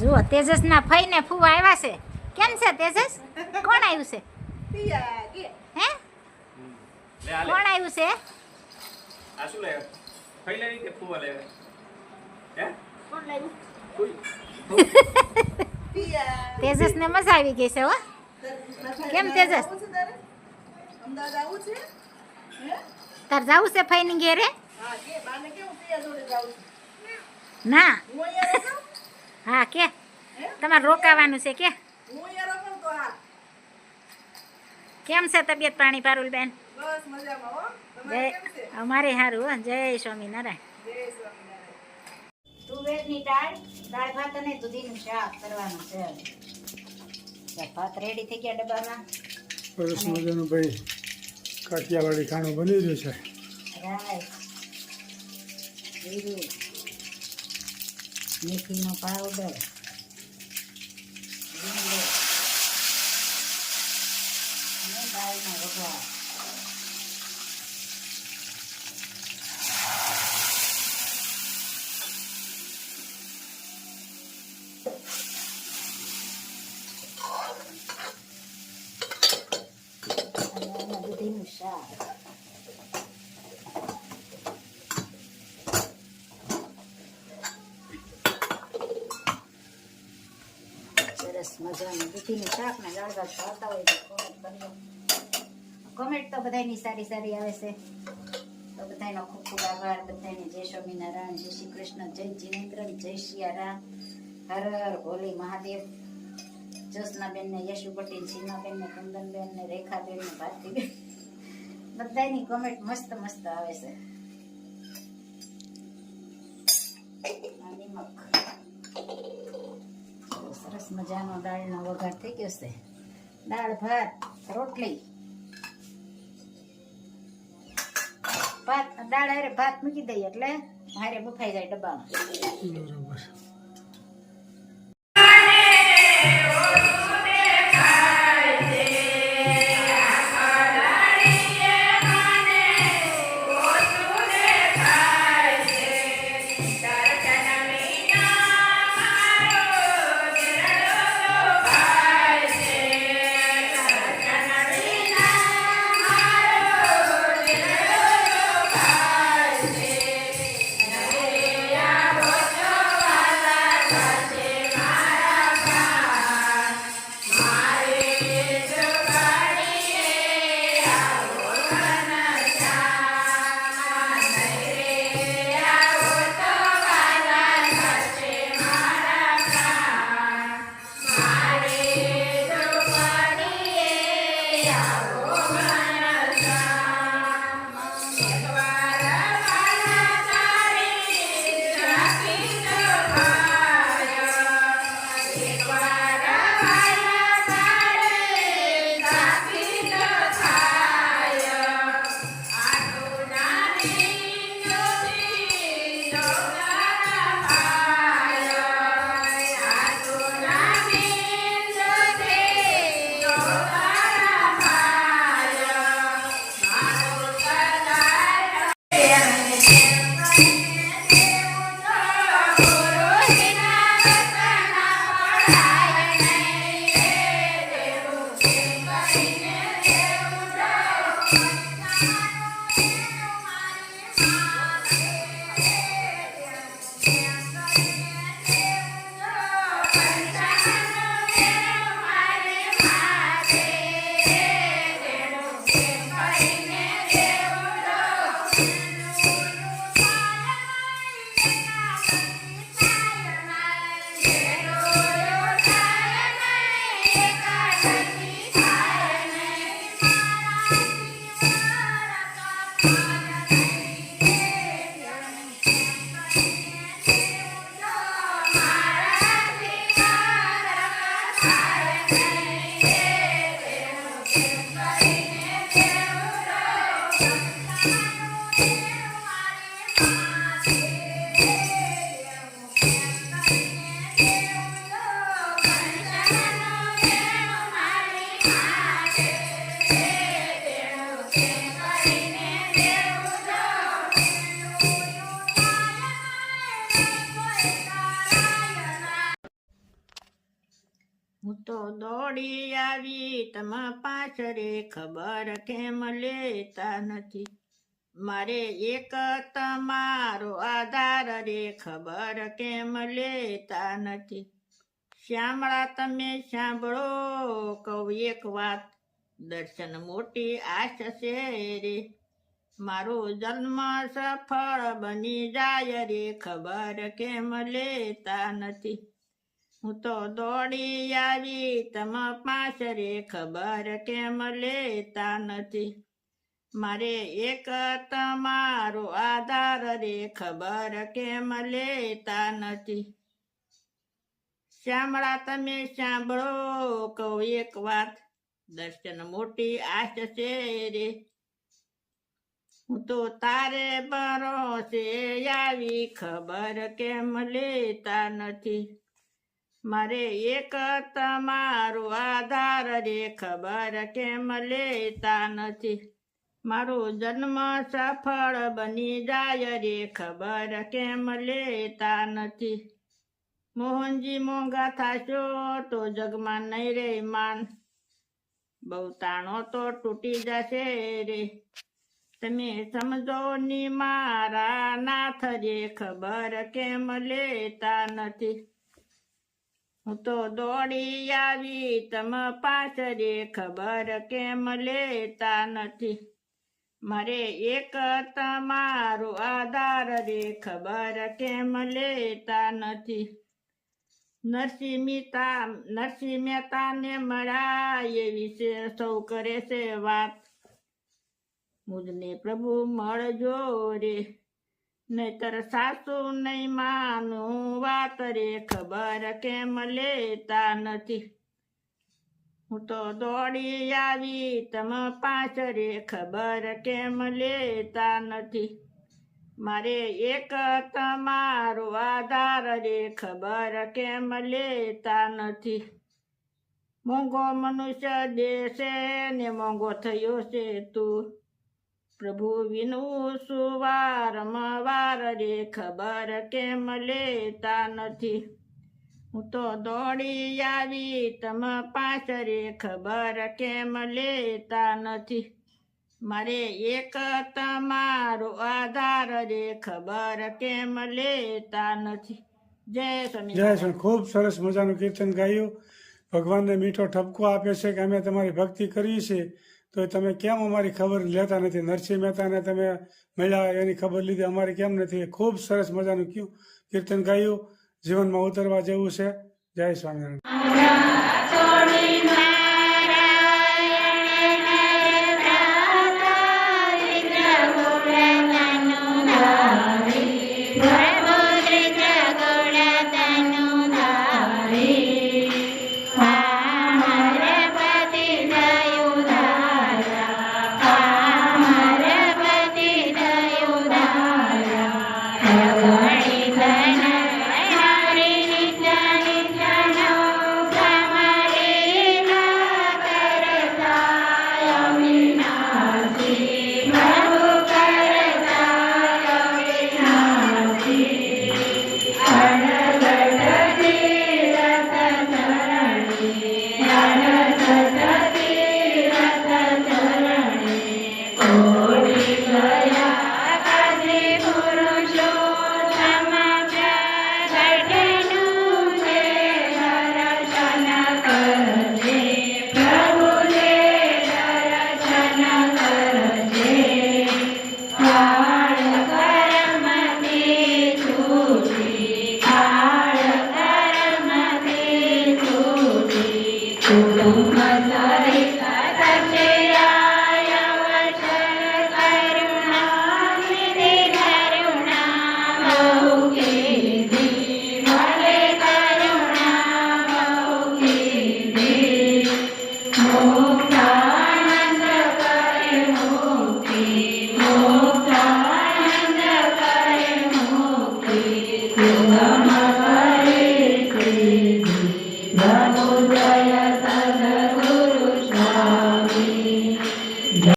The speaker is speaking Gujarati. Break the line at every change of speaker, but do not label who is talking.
જુઓ તેજસના ફઈને ફૂવા આવ્યા છે. કેમ છે તેજસ? કોણ આવ્યું છે? હે? કોણ આવ્યું છે?
આ શું લે? ખાઈ લેવી કે ફુવા લે હે?
કોણ લાવ્યું
કોઈ
તેજસને મજા આવી ગઈ છે હો. કેમ તેજસ?
અમદાવાદ આવું છે?
તાર જાવું છે ઘેરે?
છું?
ના.
હું અહીંયા રહું
હા કે. તમારે રોકાવાનું છે કે. કેમ છે તબિયત પાણી
પારુલ બેન
જય
તમારે કેમ છે?
અમારે સારું હો. જય સ્વામિનારાયણ.
જય
તુવેરની દાળ દાળ ભાત અને દૂધીનું શાક કરવાનું છે ભાત રેડી થઈ ગયા ડબ્બામાં.
સરસ મજાનું ભાઈ. કાઠિયાવાડી ખાણું બની રહ્યું છે.
જીરું મેથીનો પાવડર લીમડો અને દાળનો વઘાર અને એમાં દૂધીનું સરસ મજાનું દૂધીનું શાક ને ભાવતા હોય તો કોમેન્ટ તો બધાયની સારી સારી આવે છે. તો બધાયનો ખૂબ ખૂબ આભાર. બધાને જય સ્વામિનારાયણ, જય શ્રી કૃષ્ણ, જય જીનેન્દ્ર જય સિયારામ હર હર હોલી મહાદેવ. જ્યોત્સનાબેન ને યશુ પટેલ સીમાબેન ને કુંદનબેન ને રેખાબેન ને ભારતીબેન બધાયની કોમેન્ટ મસ્ત મસ્ત આવે છે આ નિમક તો સરસ મજાનો દાળનો વઘાર થઈ ગયો છે. દાળ, ભાત, રોટલી. ભાત, દાળ હારે ભાત મૂકી દઈએ એટલે હારે બફાઈ જાય ડબ્બામાં.
Yeah.
Bye. Thank you. દોડી આવી. તમ પાછરે ખબર કેમ લેતા નથી? મારે એક તમારો આધાર રે ખબર કેમ લેતા નથી? શ્યામળા, તમે સાંભળો, કહું એક વાત. દર્શન મોટી આશ છે રે. મારો જન્મ સફળ બની જાય રે, ખબર કેમ લેતા નથી? હું તો દોડી આવી, તમ પાછરે ખબર કેમ લેતા નથી? મારે એક તમારો આધાર રે ખબર કેમ લેતા નથી? શ્યામળા, તમે સાંભળો કહું એક વાત, દર્શન મોટી આશ છે રે. હું તો તારે ભરોસે આવી, ખબર કેમ લેતા નથી? મારે એક તમારો આધાર રે ખબર કેમ લેતા નથી? મારો જન્મ સફળ બની જાય રે ખબર કેમ લેતા નથી? મોહનજી મોંઘા થાશો તો જગમાં નહીં રે માન. બહુ તાણો તો તૂટી જશે રે. તમે સમજો ની મારા નાથ રે ખબર કેમ લેતા નથી? હું તો દોડી આવી, તમ પાછરે ખબર કેમ લેતા નથી? મારે એક તમારો આધાર રે, ખબર કેમ લેતા નથી? નરસિંહ મહેતા નરસિંહ મહેતાને મળ્યા એ વિશે સૌ કરે છે વાત. મુજને પ્રભુ મળજો રે. નહીતર સાસુ નહીં માનું વાત રે, ખબર કેમ લેતા નથી. હું તો દોડી આવી તમ રે, ખબર કેમ લેતા નથી. મારે એક તમારો આધાર રે, ખબર કેમ લેતા નથી. મોંઘો મનુષ્ય દેશે ને મોંઘો થયો છે તું. પ્રભુ વિનું સુવારમવાર રે ખબર કેમ લેતા નથી. હું તો દોડી આવી તમ પાછરે ખબર કેમ લેતા નથી. મારે એક તમારો આધાર રે ખબર કેમ લેતા નથી. જય સ્વામી
જય સ્વામી. ખૂબ સરસ મજાનું કીર્તન ગાયું. ભગવાનને મીઠો ઠપકો આપે છે કે અમે તમારી ભક્તિ કરી છે તો તમે કેમ અમારી ખબર લેતા નથી? નરસિંહ મહેતાને તમે મળ્યા, એની ખબર લીધી. અમારી કેમ નથી? ખૂબ સરસ મજાનું કયું કીર્તન ગાયું. જીવનમાં ઉતરવા જેવું છે. જય સ્વામિનારાયણ.
Oh.